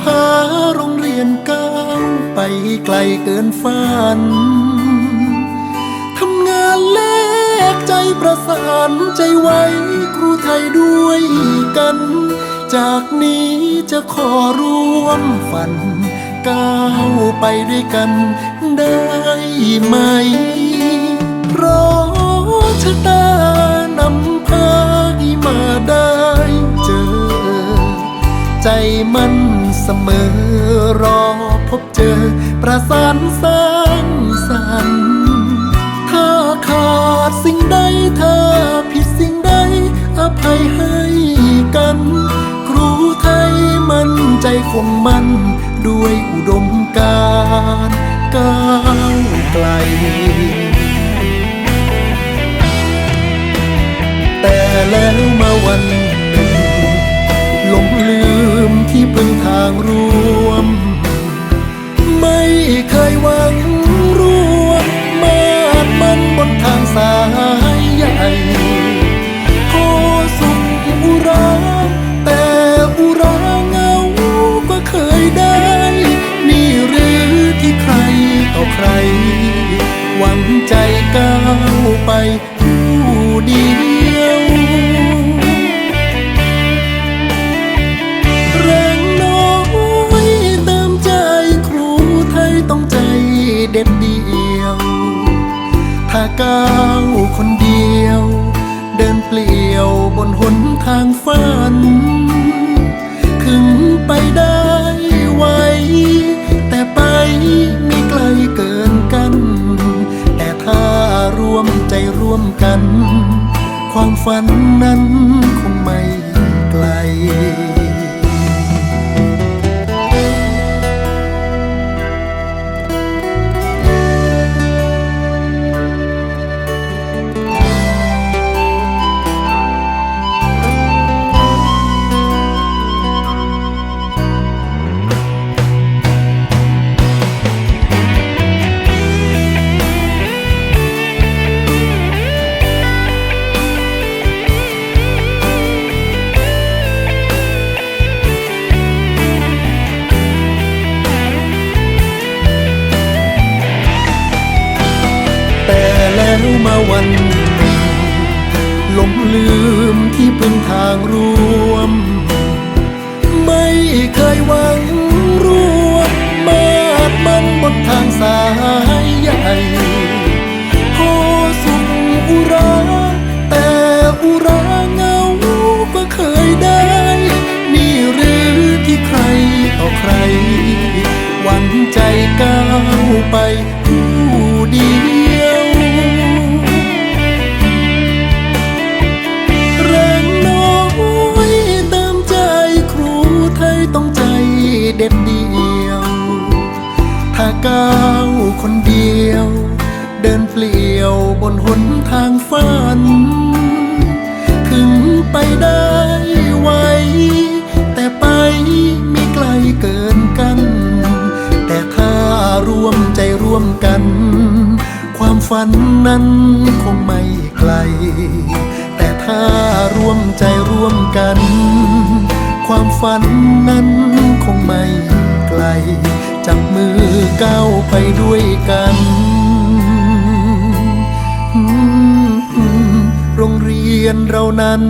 พาโรงเรียนเก่าไกลเกินฝัน ทำงานแลกใจประสานใจไว้ครูไทยด้วยกัน จากนี้จะขอร่วมฝัน ก้าวไปด้วยกันได้ไหมเพราะชะตานำพาให้มาได้เจอ ใจมัน เสมอรอพบเจอ ประสานสร้างสรรค์ถ้าขาดสิ่งใดถ้าผิดสิ่งใด อภัยให้กัน ครูไทยมันใจคงมันด้วยอุดมการก้าวไกลแต่แล้วมาวันางรวม ไม่เคยหวังร่วมมาดมันบนทางสายใหญ่โคสุขอุราแต่อุราเงาก็เคยได้ นี่หรือที่ใครต่อใคร หวังใจ ก้าวคนเดียว เดินเปลี่ยวบนหนทางฝันถึงไปได้ไว แต่ไปไม่ไกลเกินกัน แต่ถ้ารวมใจร่วมกัน ความฝันนั้น วันหนึ่งหลงลืมที่พึ่งทางร่วม ไม่เคยว่าาวคนเดียว เดินเปลี่ยวบนหนทางฝัน ถึงไปได้ไวแต่ไปไม่ไกลเกินกัน แต่ถ้ารวมใจร่วมกัน ความฝันนั้นคงไม่ไกล แต่ถ้ารวมใจร่วมกัน ความฝันนั้นคงไม่ไกล จับมือก้าวไปด้วยกันโรงเรียนเรานั้น